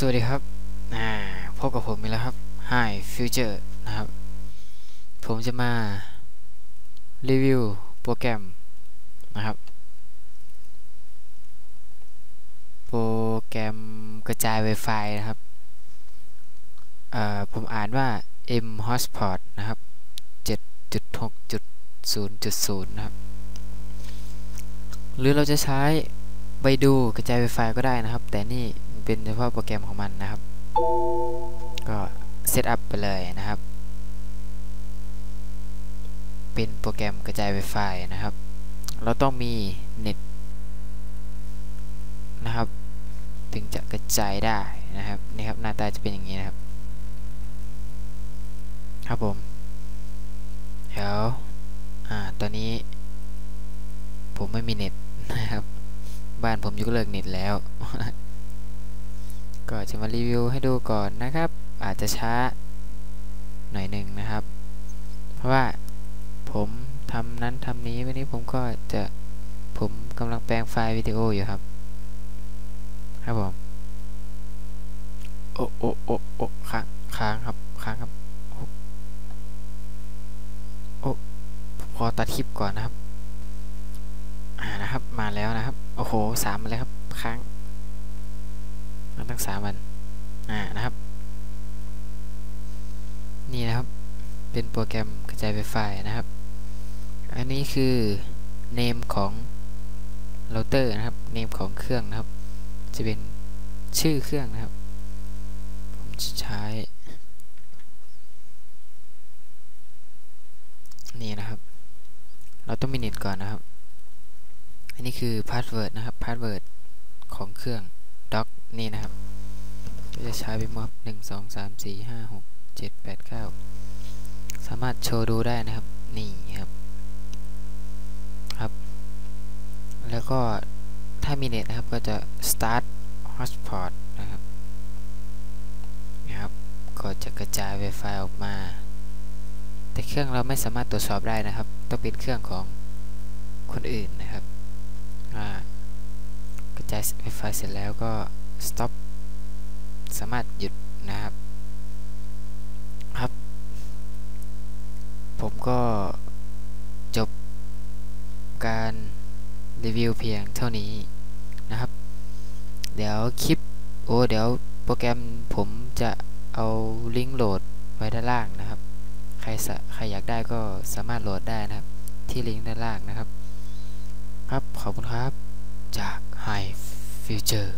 สวัสดีครับ อ่า พบกับผมอีกแล้วครับ Hi Future นะครับ ผมจะมา รีวิวโปรแกรมนะครับ โปรแกรมกระจาย Wi-Fi นะครับ เอ่อ ผมอ่านว่า M Hotspot นะครับ 7.6.0.0 นะครับ หรือเราจะใช้ไปดูกระจาย Wi-Fi ก็ได้นะครับ แต่นี่ เป็นเฉพาะโปรแกรมของมันนะครับ ก็เซตอัพไปเลยนะครับ เป็นโปรแกรมกระจาย Wi-Fi นะครับ เราต้องมีเน็ตนะครับ ถึงจะกระจายได้นะครับนี่ครับหน้าตาจะเป็นอย่างนี้นะครับ ครับผมเดี๋ยวอ่าตอนนี้ ผมไม่มีเน็ตนะครับ บ้านผมยกเลิกเน็ตแล้ว ก็จะมารีวิวให้ดูก่อนนะครับ อาจจะช้าหน่อยหนึ่งนะครับ เพราะว่าผมทำนั้นทำนี้วันนี้ผมก็จะผมกำลังแปลงไฟล์วิดีโออยู่ครับ ครับผมโอ้โอ้โอ้โอ้ค้างค้างครับค้างครับโอ้โอ้ผมขอตัดคลิปก่อนนะครับ อ่านะครับ มาแล้วนะครับ โอ้โหสามมาแล้วครับ ค้าง สามวันอ่านะครับ นี่นะครับเป็นโปรแกรมกระจายไฟฟ้านะครับ อันนี้คือ name ของเราเตอร์นะครับ name ของเครื่องนะครับ จะเป็นชื่อเครื่องนะครับ ผมจะใช้ นี่นะครับ เราต้องมีเน็ตก่อนนะครับ อันนี้คือพาสเวิร์ดนะครับพาสเวิร์ดของเครื่องด็อกนี่นะครับ ก็จะใช้ไปม็อบหนึ่งสองสามสี่ห้าหกเจ็ดแปดเก้าสามารถโชว์ดูได้นะครับ นี่ครับ ครับ แล้วก็ถ้ามีเน็ตนะครับก็จะ start hotspot นะครับ นะครับ ก็จะกระจาย Wi-Fi ออกมา แต่เครื่องเราไม่สามารถตรวจสอบได้นะครับ ต้องเป็นเครื่องของคนอื่นนะครับ กระจาย Wi-Fi เสร็จแล้วก็ stop สามารถหยุดนะครับ ครับ ผมก็จบการรีวิวเพียงเท่านี้นะครับ เดี๋ยวคลิป โอ้ เดี๋ยวโปรแกรมผมจะเอาลิงก์โหลดไว้ด้านล่างนะครับ ใครใครอยากได้ก็สามารถโหลดได้นะครับ ที่ลิงก์ด้านล่างนะครับ ครับ ขอบคุณครับ จาก High Future